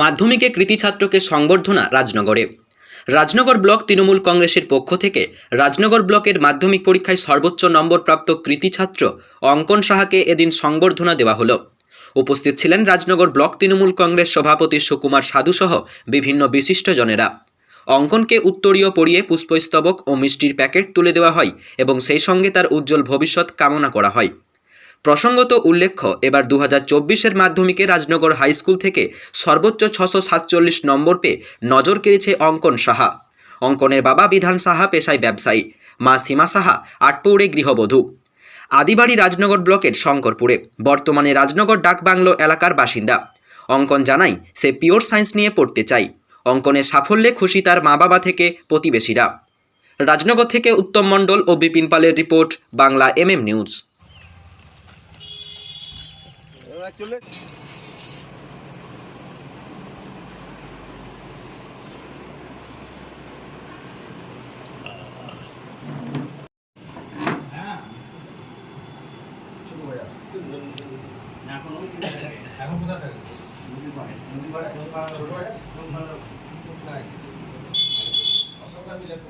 মাধ্যমিকে কৃতি ছাত্রকে সংবর্ধনা রাজনগরে। রাজনগর ব্লক তৃণমূল কংগ্রেসের পক্ষ থেকে রাজনগর ব্লকের মাধ্যমিক পরীক্ষায় সর্বোচ্চ নম্বরপ্রাপ্ত কৃতি ছাত্র অঙ্কন সাহাকে এদিন সংবর্ধনা দেওয়া হলো। উপস্থিত ছিলেন রাজনগর ব্লক তৃণমূল কংগ্রেস সভাপতি সুকুমার সাধুসহ বিভিন্ন বিশিষ্টজনেরা অঙ্কনকে উত্তরীয় পরিয়ে পুষ্পস্তবক ও মিষ্টির প্যাকেট তুলে দেওয়া হয় এবং সেই সঙ্গে তার উজ্জ্বল ভবিষ্যৎ কামনা করা হয়। প্রসঙ্গত উল্লেখ্য, এবার দু হাজার চব্বিশের মাধ্যমিকে রাজনগর হাই স্কুল থেকে সর্বোচ্চ ছশো সাতচল্লিশ নম্বর পেয়ে নজর কেড়েছে অঙ্কন সাহা। অঙ্কনের বাবা বিধান সাহা পেশায় ব্যবসায়ী, মা সীমা সাহা আটপৌড়ে গৃহবধূ। আদিবাড়ি রাজনগর ব্লকের শঙ্করপুরে, বর্তমানে রাজনগর ডাকবাংলো এলাকার বাসিন্দা। অঙ্কন জানাই সে পিওর সায়েন্স নিয়ে পড়তে চাই। অঙ্কনের সাফল্যে খুশি তার মা বাবা থেকে প্রতিবেশীরা। রাজনগর থেকে উত্তম মণ্ডল ও বিপিন পালের রিপোর্ট, বাংলা এমএম নিউজ। চলে এখন কোথায় থাকে ছোট বাজার? নাই। অশোক আমি যাবো।